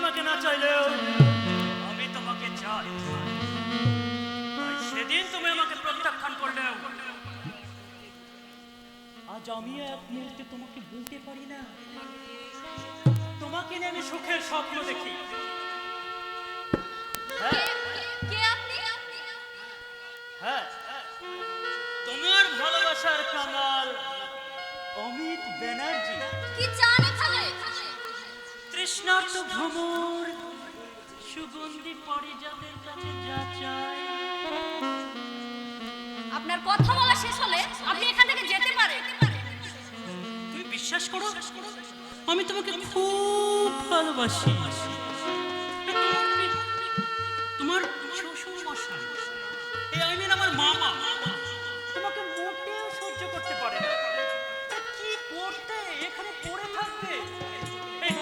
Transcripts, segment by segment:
আমাকে না চাইলেও আমি তোমাকে চাই। সেদিন তুমি আমাকে প্রত্যাখ্যান করলেও আজ আমি এক মুহূর্তে তোমাকে বলতে পারি না। তোমাকে নিয়ে আমি সুখের স্বপ্ন দেখি। হ্যাঁ? তৃষ্ণার্ত ভ্রমর সুগন্ধি পারিজাতের কাছে যা চায়। আপনার কথা বলা শেষ হলে আপনি এখান থেকে যেতে পারেন তুমি বিশ্বাস করো? আমি তোমাকে খুব ভালোবাসি। তোমার শ্বশুর মশাই এই আই মিন আমার মামা। তোমাকে মোটেও সহ্য করতে পারে না।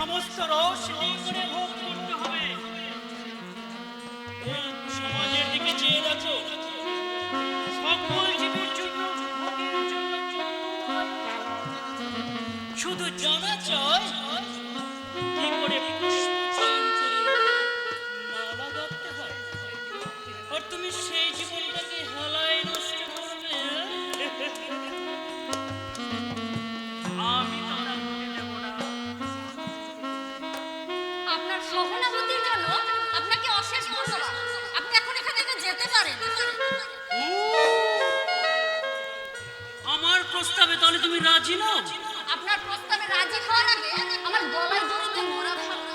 সমস্ত রস করে ভোগ করতে হবে। সমাজের দিকে চেয়ে দেখো। সকল জীবের জন্য শুধু জানা চায় কি করে প্রস্তাবে রাজি হওয়ার আগে আমার গলায় দড়িতে মোড়া ভালো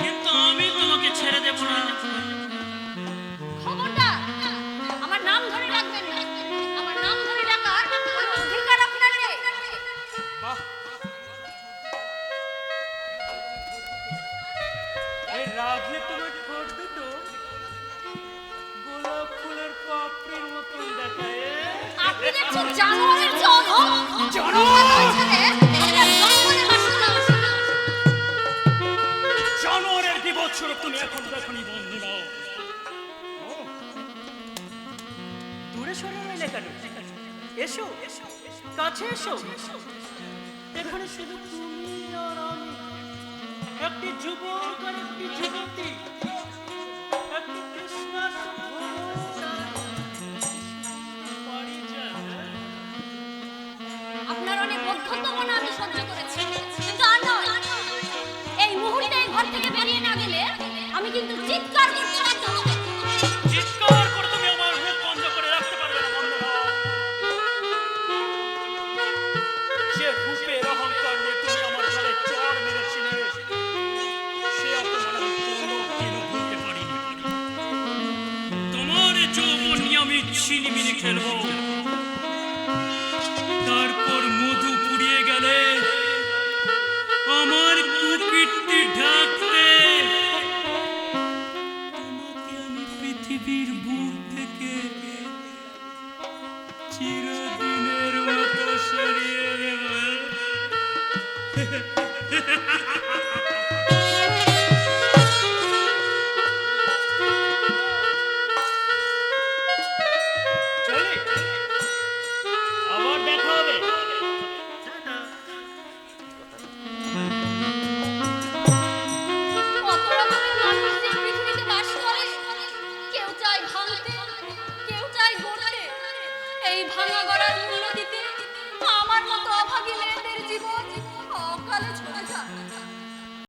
কিন্তু আমি তোমাকে ছেড়ে দেব না। খবরদার আমার নাম ধরে রাখবেন না। আমার নাম ধরে রাখার কোনো অধিকার আপনার নেই বাহ। এই রাগলে তোমার ঠোঁট দুটো গোলাপ ফুলের পাপড়ির মতন দেখায়। আপনি দেখছেন জানোয়ারের জন্ম? জানোয়ার! দূরে সরে কেন? এসো কাছে এসো। এখানে শুধু তুমি আর আমি। একটি যুবক ছিনিমিনি খেলব। তারপর মধু পুড়িয়ে গেলে আমার কুকীর্তি ঢাকতে তোমাকে আমি পৃথিবীর বুক থেকে চিরদিনের মতো সরিয়ে দেব